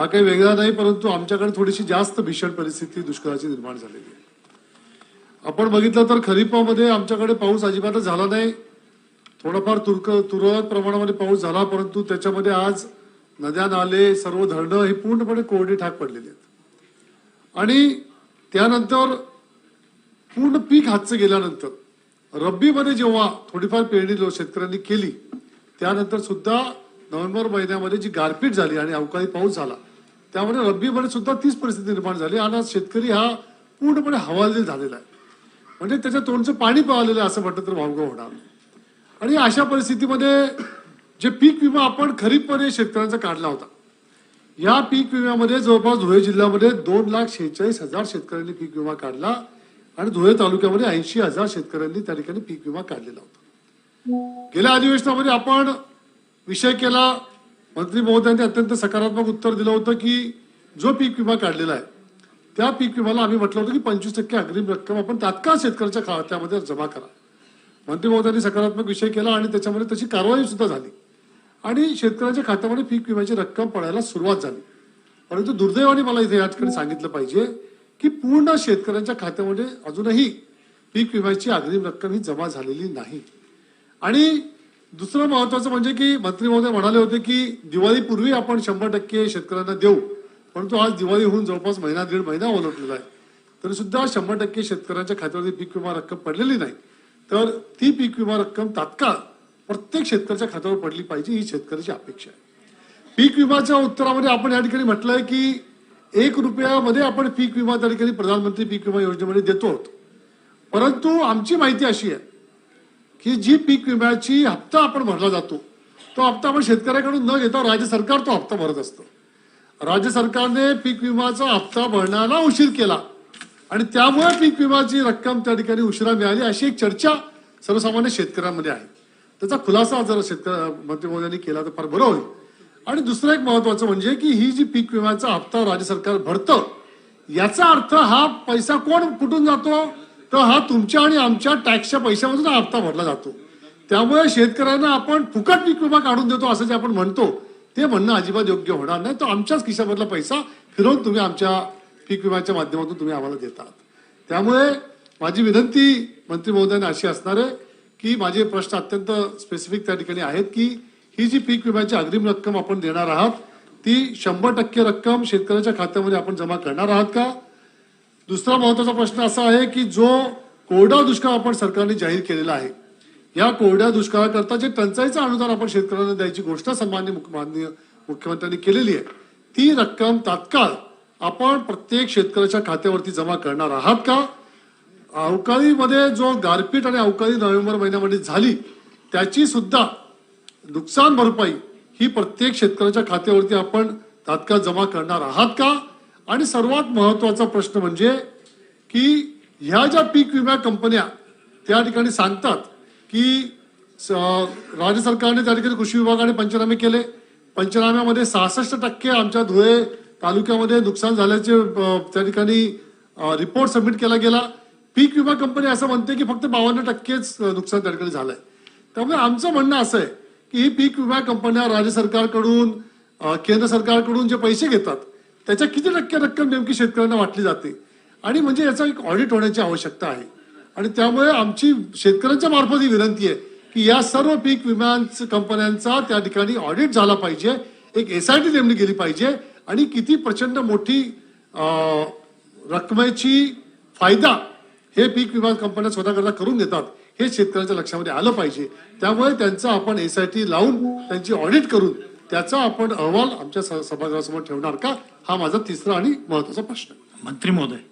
हा काही वेगळा नाही परंतु आमच्याकडे थोडीशी जास्त भीषण परिस्थिती दुष्काळाची निर्माण झालेली आहे. आपण बघितलं तर खरीपामध्ये आमच्याकडे पाऊस अजिबातच झाला नाही. थोडाफार तुरक तुरळक प्रमाणामध्ये पाऊस झाला परंतु त्याच्यामध्ये आज नद्या नाले सर्व धरणं ही पूर्णपणे कोरडी ठाक पडलेली आहेत. आणि त्यानंतर पूर्ण पीक हातचं गेल्यानंतर रब्बीमध्ये जेव्हा थोडीफार पेरणी शेतकऱ्यांनी केली त्यानंतर सुद्धा नोव्हेंबर महिन्यामध्ये जी गारपीट झाली आणि अवकाळी पाऊस झाला त्यामुळे रब्बीमध्ये सुद्धा तीच परिस्थिती निर्माण झाली आणि आज शेतकरी हा पूर्णपणे हवालदिल झालेला आहे. म्हणजे त्याच्या तोंडचं पाणी पावलेलं आहे असं म्हटलं तर वावगं होणार आणि अशा परिस्थितीमध्ये जे पीक विमा आपण खरीपमध्ये शेतकऱ्यांचा काढला होता या पीक विम्यामध्ये जवळपास धुळे जिल्ह्यामध्ये दोन लाख शेहेचाळीस हजार शेतकऱ्यांनी पीक विमा काढला आणि धुळे तालुक्यामध्ये ऐंशी हजार शेतकऱ्यांनी त्या ठिकाणी पीक विमा काढलेला होता. गेल्या अधिवेशनामध्ये आपण विषय केला मंत्री महोदयांनी अत्यंत सकारात्मक उत्तर दिलं होतं की जो पीक विमा काढलेला आहे त्या पीक विम्याला आम्ही म्हटलं होतं की पंचवीस टक्के अग्रिम रक्कम आपण तात्काळ शेतकऱ्याच्या खात्यामध्ये जमा करा. मंत्री महोदयांनी सकारात्मक विषय केला आणि त्याच्यामध्ये तशी कारवाई सुद्धा झाली. आणि शेतकऱ्याच्या खात्यामध्ये पीक विम्याची रक्कम पडायला सुरुवात झाली. परंतु दुर्दैवाने मला इथे या ठिकाणी सांगितलं पाहिजे की पूर्ण शेतकऱ्यांच्या खात्यामध्ये अजूनही पीक विम्याची अग्रिम रक्कम ही जमा झालेली नाही. आणि दुसरं महत्वाचं म्हणजे की मंत्री महोदय म्हणाले होते की दिवाळीपूर्वी आपण शंभर टक्के शेतकऱ्यांना देऊ परंतु आज दिवाळी होऊन जवळपास महिना दीड महिना ओलटलेला आहे. तरी सुद्धा शंभर टक्के शेतकऱ्यांच्या खात्यावरती पीक विमा रक्कम पडलेली नाही. तर ती पीक विमा रक्कम तात्काळ प्रत्येक शेतकऱ्याच्या खात्यावर पडली पाहिजे ही शेतकऱ्याची अपेक्षा आहे. पीक विमाच्या उत्तरामध्ये आपण या ठिकाणी म्हटलंय की एक रुपयामध्ये आपण पीक विमा त्या ठिकाणी प्रधानमंत्री पीक विमा योजनेमध्ये देतो आहोत. परंतु आमची माहिती अशी आहे की जी पीक विम्याची हप्ता आपण भरला जातो तो हप्ता आपण शेतकऱ्याकडून न घेता राज्य सरकार तो हप्ता भरत असतं. राज्य सरकारने पीक विमाचा हप्ता भरण्याला उशीर केला आणि त्यामुळे पीक विमाची रक्कम त्या ठिकाणी उशिरा मिळाली अशी एक चर्चा सर्वसामान्य शेतकऱ्यांमध्ये आहे. त्याचा खुलासा जर शेतकऱ्या मंत्री केला तर फार बरं होईल. आणि दुसरं एक महत्वाचं म्हणजे की ही जी पीक विम्याचा हप्ता राज्य सरकार भरतं याचा अर्थ हा पैसा कोण कुठून जातो? तर हा तुमच्या आणि आमच्या टॅक्सच्या पैशामधून हा हप्ता भरला जातो. त्यामुळे शेतकऱ्यांना आपण फुकट पीक विमा काढून देतो असं जे आपण म्हणतो ते म्हणणं अजिबात योग्य होणार नाही. तो आमच्याच खिशामधला पैसा फिरवून तुम्ही आमच्या पीक विम्याच्या माध्यमातून तुम्ही आम्हाला देतात. त्यामुळे माझी विनंती मंत्री महोदयांना अशी असणार आहे की माझे प्रश्न अत्यंत स्पेसिफिक त्या ठिकाणी आहेत की ही जी पीक विम्याची अग्रिम रक्कम आपण देणार आहात ती शंभर टक्के रक्कम शेतकऱ्याच्या खात्यामध्ये आपण जमा करणार आहात का? दुसरा महत्त्वाचा प्रश्न असा आहे की जो कोरडा दुष्काळ आपण सरकारने जाहीर केलेला आहे या कोरड्या दुष्काळाकरता जे टंचाईचं अनुदान आपण शेतकऱ्यांना द्यायची घोषणा सन्मान्य माननीय मुख्यमंत्र्यांनी केलेली आहे ती रक्कम तात्काळ आपण प्रत्येक शेतकऱ्याच्या खात्यावरती जमा करणार आहात का? अवकाळीमध्ये जो गारपीट आणि अवकाळी नोव्हेंबर महिन्यामध्ये झाली त्याची सुद्धा नुकसान भरपाई ही प्रत्येक शेतकऱ्याच्या खात्यावरती आपण तात्काळ जमा करणार आहात का? आणि सर्वात महत्त्वाचा प्रश्न म्हणजे की ह्या ज्या पीक विमा कंपन्या त्या ठिकाणी सांगतात की राज्य सरकारने त्या ठिकाणी कृषी विभागाने पंचनामे केले. पंचनाम्यामध्ये सहासष्ट टक्के आमच्या धुळे तालुक्यामध्ये नुकसान झाल्याचे त्या ठिकाणी रिपोर्ट सबमिट केला गेला. पीक विमा कंपनी असं म्हणते की फक्त बावन्न टक्केच नुकसान त्या ठिकाणी झालंय. त्यामुळे आमचं म्हणणं असं आहे की ही पीक विमा कंपन्या राज्य सरकारकडून केंद्र सरकारकडून जे पैसे घेतात त्याच्या किती टक्के रक्कम नेमकी शेतकऱ्यांना वाटली जाते? आणि म्हणजे याचा एक ऑडिट होण्याची आवश्यकता आहे. आणि त्यामुळे आमची शेतकऱ्यांच्या मार्फत ही विनंती आहे की या सर्व पीक विमा कंपन्यांचा त्या ठिकाणी ऑडिट झाला पाहिजे एक एस आय टी नेमली गेली पाहिजे आणि किती प्रचंड मोठी रकमेची फायदा हे पीक विमा कंपन्या स्वतःकरता करून देतात हे शेतकऱ्यांच्या लक्षामध्ये आलं पाहिजे. त्यामुळे त्यांचं आपण एस आय टी लावून त्यांची ऑडिट करून त्याचा आपण अहवाल आमच्या स- सभागृहासमोर ठेवणार का? हा माझा तिसरा आणि महत्त्वाचा प्रश्न. मंत्री महोदय.